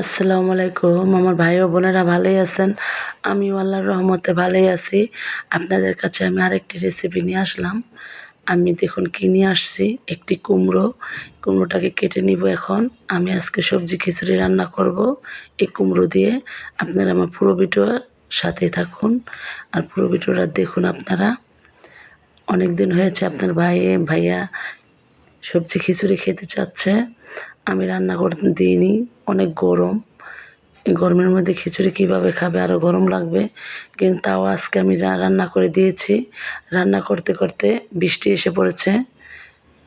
আসসালামু আলাইকুম। আমার ভাই ও বোনেরা ভালোই আছেন? আমিও আল্লাহর রহমতে ভালোই আছি। আপনাদের কাছে আমি আরেকটি রেসিপি নিয়ে আসলাম। আমি দেখুন কি নিয়ে আসছি। একটি কুমড়ো। কুমড়োটাকে কেটে নিব এখন। আমি আজকে সবজি খিচুড়ি রান্না করব এই কুমড়ো দিয়ে। আপনারা আমার পুরো ভিডিও সাথে থাকুন। আর পুরো ভিডিওটা দেখুন আপনারা। অনেক দিন হয়েছে আপনার ভাই, ভাইয়া সবজি খিচুড়ি খেতে চাচ্ছে। আমি রান্না করে দিইনি, অনেক গরম। এই গরমের মধ্যে খিচুড়ি কীভাবে খাবে আরও গরম লাগবে। কিন্তু তাও আজকে আমি রান্না করে দিয়েছি। রান্না করতে করতে বৃষ্টি এসে পড়েছে,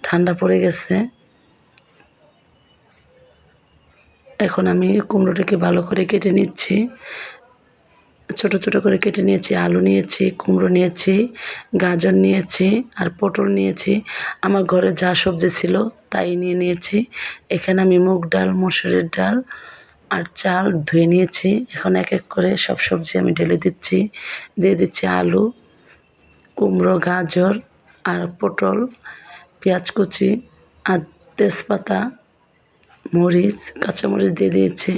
ঠান্ডা পড়ে গেছে। এখন আমি কুমড়োটাকে ভালো করে কেটে নিচ্ছি। ছোট ছোট করে কেটে নিয়েছি, আলু নিয়েছি, কুমড়ো নিয়েছি, গাজর নিয়েছি আর পটল নিয়েছি। আমার ঘরে যা সবজি ছিল তাই নিয়ে নিয়েছি। এখানে আমি মুগ ডাল, মসুরের ডাল আর চাল ধুয়ে নিয়েছি। এখন এক এক করে সব সবজি আমি ঢেলে দিচ্ছি। দিয়ে দিচ্ছি আলু, কুমড়ো, গাজর আর পটল, পেঁয়াজ কুচি আর তেজপাতা, মরিচ, কাঁচামরিচ দিয়ে দিয়েছি।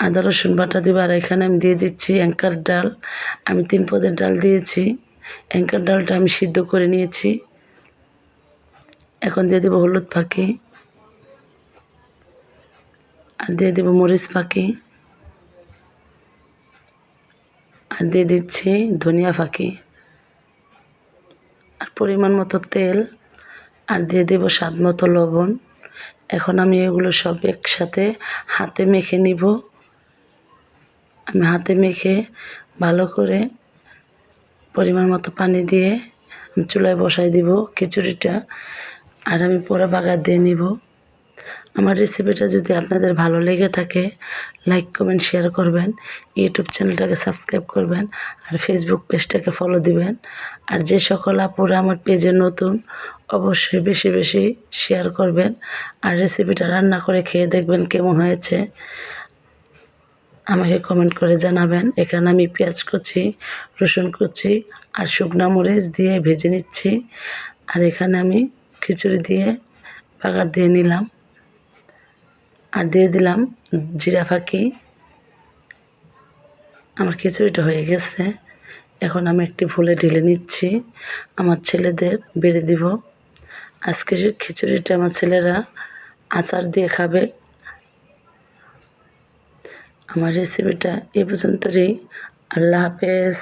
আদা, রসুন বাটা দিব আর এখানে আমি দিয়ে দিচ্ছি অ্যাঙ্কার ডাল। আমি তিন পদের ডাল দিয়েছি। অ্যাঙ্কার ডালটা আমি সিদ্ধ করে নিয়েছি। এখন দিয়ে দেবো হলুদ পাখি। আর দিয়ে দেবো মরিচ পাখি। আর দিয়ে দিচ্ছি ধনিয়া পাখি। আর পরিমাণ মতো তেল। আর দিয়ে দেবো স্বাদ মতো লবণ। এখন আমি এগুলো সব একসাথে হাতে মেখে নিব। আমি হাতে মেখে ভালো করে পরিমাণ মতো পানি দিয়ে আমি চুলায় বসাই দিব খিচুড়িটা আর আমি পরে বাগার দিয়ে নিব। আমার রেসিপিটা যদি আপনাদের ভালো লেগে থাকে, লাইক, কমেন্ট, শেয়ার করবেন, ইউটিউব চ্যানেলটাকে সাবস্ক্রাইব করবেন আর ফেসবুক পেজটাকে ফলো দিবেন। আর যে সকল আপুরা আমার পেজে নতুন, অবশ্যই বেশি বেশি শেয়ার করবেন। আর রেসিপিটা রান্না করে খেয়ে দেখবেন কেমন হয়েছে। আমাকে কমেন্ট করে জানাবেন। এখানে আমি পেঁয়াজ কুচি, রসুন কুচি আর শুকনো মরিচ দিয়ে ভেজে নিচ্ছি। আর এখানে আমি খিচুড়ি দিয়ে পাকার দিয়ে নিলাম। আর দিয়ে দিলাম জিরা ফাঁকি। আমার খিচুড়িটা হয়ে গেছে। এখন আমি একটি ফুলে ঢেলে নিচ্ছি। আমার ছেলেদের বেড়ে দিব। আজকে খিচুড়িটা আমার ছেলেরা আচার দিয়ে খাবে আমার রেসিপিটা এ পর্যন্তই। আল্লাহ হাফেজ।